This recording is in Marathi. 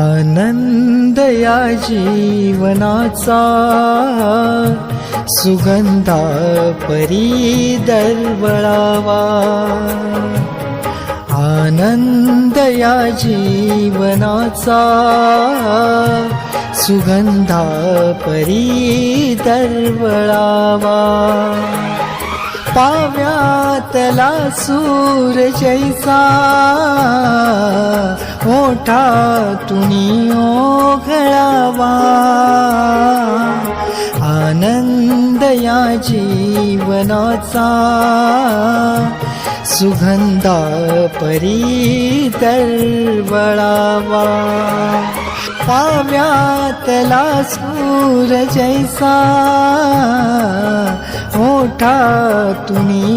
आनंद जीवनाचा सुगंधा परी दरवळावा आनंद या जीवनाचा सुगंधा परी दरवळावा पाव्यातला सूर जैसा ओठातून ओघळावा आनंद या जीवनाचा सुगंधा परी दरवळावा पाव्यातला सूर जैसा ओठातून